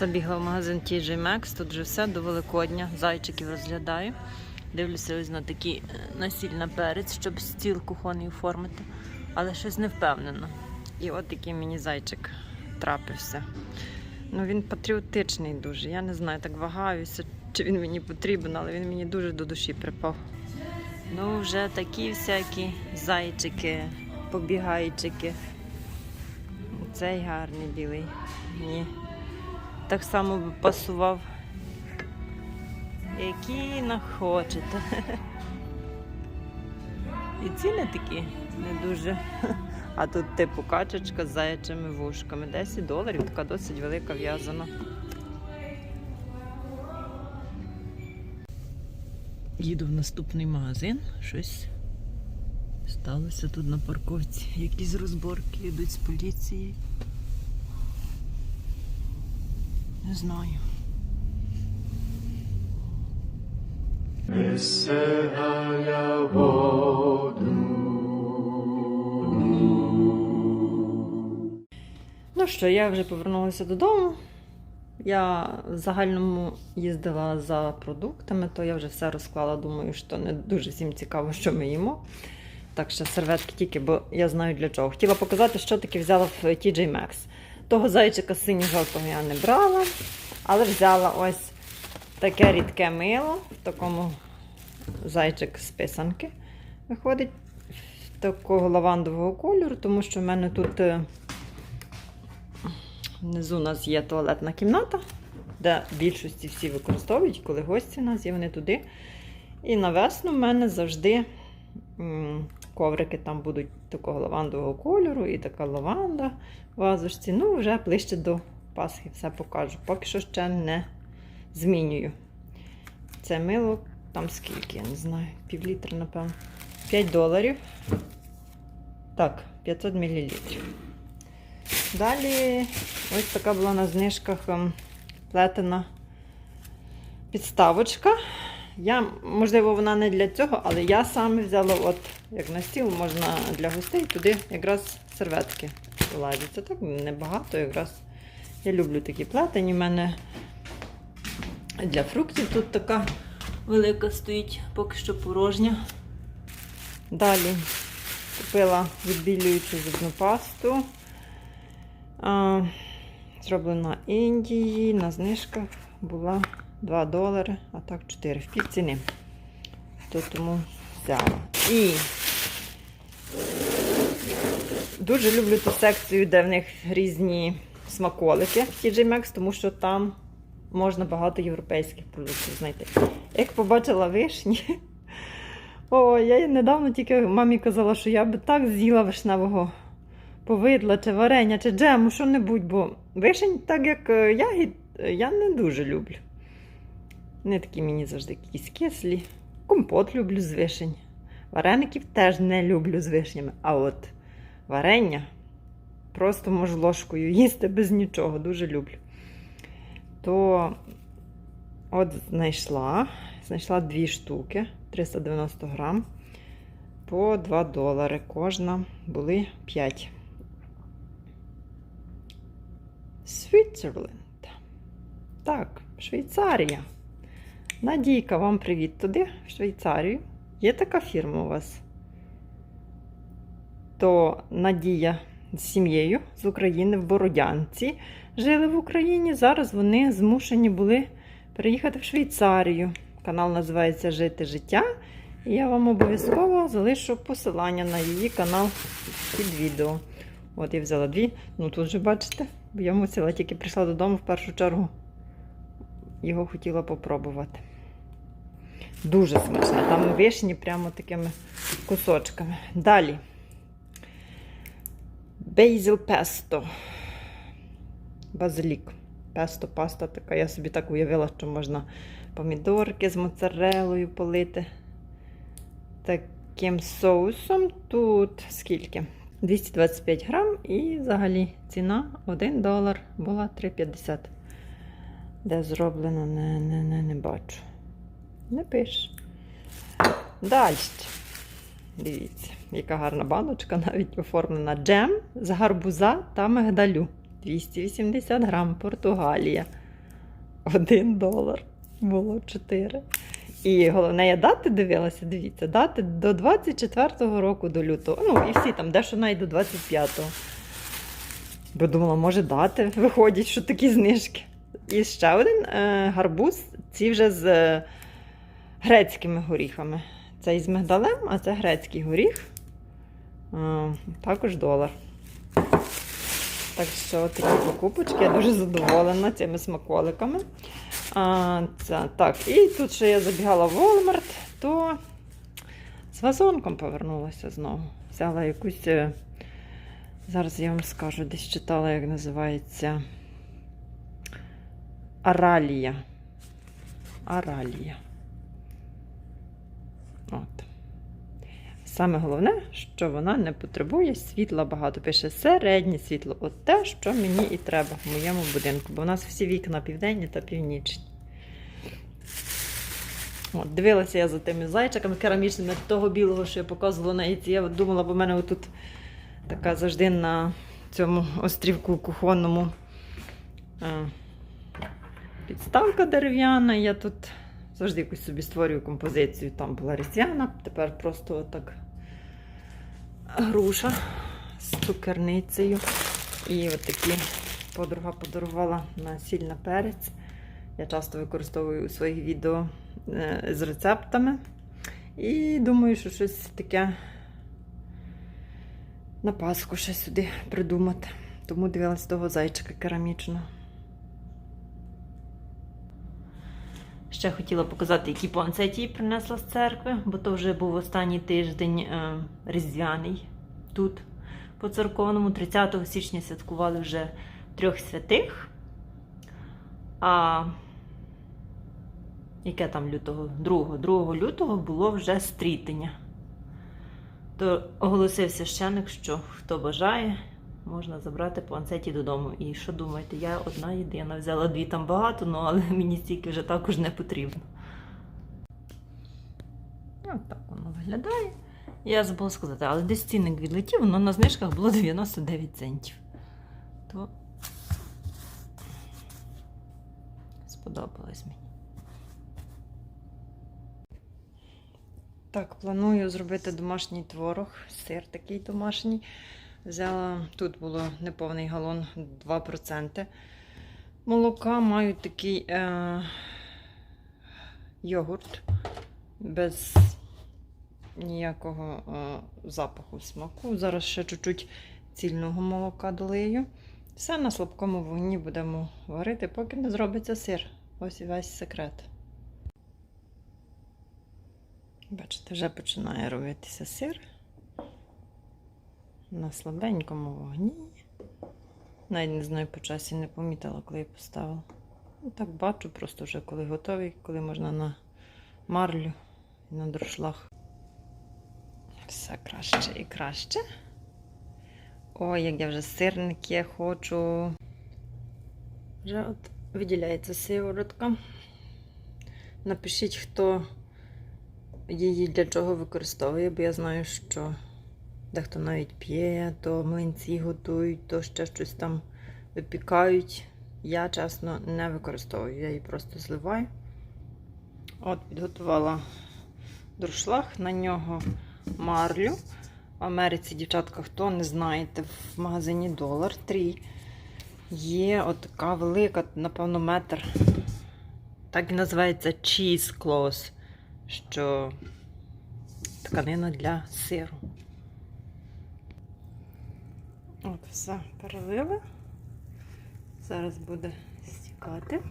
Забігла в магазин TJ Maxx, тут вже все до Великодня. Зайчиків розглядаю. Дивлюся ось на такий е, насіль на перець, щоб стіл кухонний оформити, але щось не впевнено. І от такий мені зайчик трапився. Ну він патріотичний дуже. Я не знаю, так вагаюся, чи він мені потрібен, але він мені дуже до душі припав. Ну, вже такі всякі зайчики, побігайчики. Цей гарний білий. Ні. Так само би пасував. Які нахочете. І ціни такі не дуже. А тут типу качечка з заячими вушками. 10 доларів, така досить велика в'язана. Їду в наступний магазин. Щось сталося тут на парковці. Якісь розборки йдуть з поліцією. Не знаю. Ну що, я вже повернулася додому. Я в загальному їздила за продуктами, то я вже все розклала. Думаю, що не дуже всім цікаво, що ми їмо. Так що серветки тільки, бо я знаю для чого. Хотіла показати, що таке взяла в TJ Maxx. Того зайчика синьо-жовтого я не брала, але взяла ось таке рідке мило в такому зайчик з писанки. Виходить такого лавандового кольору, тому що в мене тут. е, Внизу у нас є туалетна кімната, де більшості всі використовують, коли гості у нас є, вони туди. І на весну в мене завжди коврики там будуть такого лавандового кольору і така лаванда в вазочці. Ну, вже ближче до Пасхи все покажу. Поки що ще не змінюю. Це мило там скільки, я не знаю, пів літра, напевно. 5 доларів. Так, 500 мл. Далі ось така була на знижках ем, плетена підставочка. Я, можливо, вона не для цього, але я саме взяла, от, як на стіл, можна для гостей, туди якраз серветки влазять. Це так небагато якраз. Я люблю такі плетені. У мене для фруктів тут така велика стоїть, поки що порожня. Далі купила відбілюючу зубну пасту. Зроблена Індії, на знижках була 2 долари, а так 4 в пів ціни. То тому взяла. І дуже люблю ту секцію, де в них різні смаколики в TJ Maxx, тому що там можна багато європейських продуктів знайти. Як побачила вишні, о, я недавно тільки мамі казала, що я би так з'їла вишневого повидла, чи варення, чи джему, що-небудь, бо вишень, так як е, ягід, е, я не дуже люблю. Не такі мені завжди якісь кислі. Компот люблю з вишень. Вареників теж не люблю з вишнями. А от варення просто можу ложкою їсти без нічого, дуже люблю. То от знайшла, знайшла дві штуки, 390 грам, по 2 долари кожна, були 5. Switzerland. Так, Швейцарія. Надійка, вам привіт туди, в Швейцарію. Є така фірма у вас? То Надія з сім'єю з України в Бородянці жили в Україні. Зараз вони змушені були переїхати в Швейцарію. Канал називається Жити життя. І я вам обов'язково залишу посилання на її канал під відео. От я взяла дві. Ну тут же бачите, бо я мусила тільки прийшла додому в першу чергу. Його хотіла попробувати. Дуже смачне. Там вишні прямо такими кусочками. Далі. Бейзил песто. Базилік. Песто, паста така. Я собі так уявила, що можна помідорки з моцарелою полити. Таким соусом. Тут скільки? 225 грам і взагалі ціна 1 долар була 3,50. Де зроблено, не, не, не, не бачу. Не пише. Далі. Дивіться, яка гарна баночка, навіть оформлена джем з гарбуза та мигдалю. 280 грам, Португалія. 1 долар. Було 4. І головне, я дати дивилася, дивіться, дати до 24-го року до лютого. Ну, і всі там, дещо навіть до 25-го. Бо думала, може дати, виходять, що такі знижки. І ще один е, гарбуз, ці вже з грецькими горіхами. Цей з мигдалем, а це грецький горіх. Також долар. Так що такі покупочки, я дуже задоволена цими смаколиками. А, це, так, і тут ще я забігала в Walmart, то з вазонком повернулася знову. Взяла якусь. е, Зараз я вам скажу, десь читала, як називається Аралія. Аралія. От. Саме головне, що вона не потребує світла багато. Пише середнє світло. От те, що мені і треба в моєму будинку, бо в нас всі вікна південні та північні. От, дивилася я за тими зайчиками керамічними того білого, що я показувала на яйці. Я думала, бо в мене отут така завжди на цьому острівку кухонному е, підставка дерев'яна. Я тут завжди якусь собі створюю композицію. Там була різдвяна, тепер просто так груша з цукерницею. І от такі подруга подарувала на сіль на перець. Я часто використовую у своїх відео е, з рецептами. І думаю, що щось таке на Пасху ще сюди придумати. Тому дивилась того зайчика керамічного. Ще хотіла показати, які панцеті принесла з церкви, бо то вже був останній тиждень е, різдвяний тут, по церковному. 30 січня святкували вже трьох святих. А яке там лютого? 2, 2 лютого було вже стрітення. То оголосив священик, що хто бажає, можна забрати по анцеті додому. І що думаєте, я одна єдина взяла дві там багато, ну але мені стільки вже також не потрібно. От так воно виглядає. Я забула сказати, але десь цінник відлетів, воно на знижках було 99 центів. То сподобалось мені. Так, планую зробити домашній творог, сир такий домашній. Взяла, тут було неповний галон 2%. Молока маю такий е, йогурт без ніякого е, запаху смаку. Зараз ще чуть-чуть цільного молока долию. Все на слабкому вогні будемо варити, поки не зробиться сир. Ось весь секрет. Бачите, вже починає робитися сир на слабенькому вогні. Навіть не знаю по часі, не помітила, коли я поставила. Ну, так бачу, просто вже коли готовий, коли можна на марлю і на друшлах. Все краще і краще. Ой, як я вже сирники хочу. Вже от виділяється сиворотка. Напишіть, хто її для чого використовує, бо я знаю, що дехто навіть п'є, то млинці готують, то ще щось там випікають. Я, чесно, не використовую, я її просто зливаю. От, підготувала друшлаг, на нього марлю. В Америці, дівчатка, хто не знаєте, в магазині Dollar Tree є от така велика, напевно, метр. Так і називається cheese cloth, що тканина для сиру. От, все перелили. Зараз буде стікати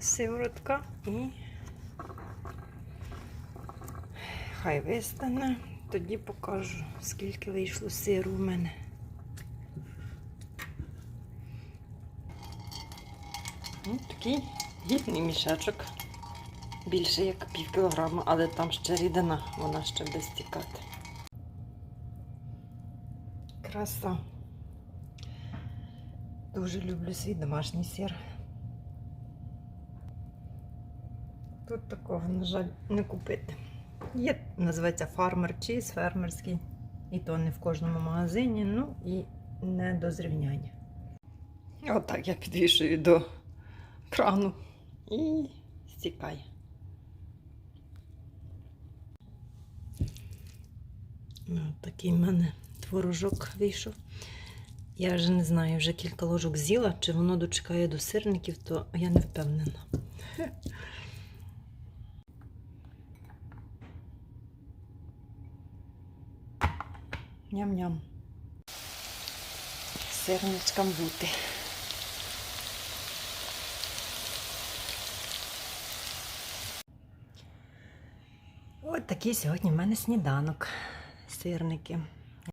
сиворотка і хай вистане. Тоді покажу, скільки вийшло сиру в мене. Ось такий гідний мішечок. Більше як пів кілограма, але там ще рідина, вона ще буде стікати. Краса. Дуже люблю свій домашній сир. Тут такого, на жаль, не купити. Є, називається фармер чіз, фермерський. І то не в кожному магазині, ну і не до зрівняння. Отак я підвішую до крану і стікає. Ну, такий в мене творожок вийшов. Я вже не знаю, вже кілька ложок з'їла, чи воно дочекає до сирників, то я не впевнена. Ням-ням. Сирничкам бути. От такий сьогодні в мене сніданок. Сирники.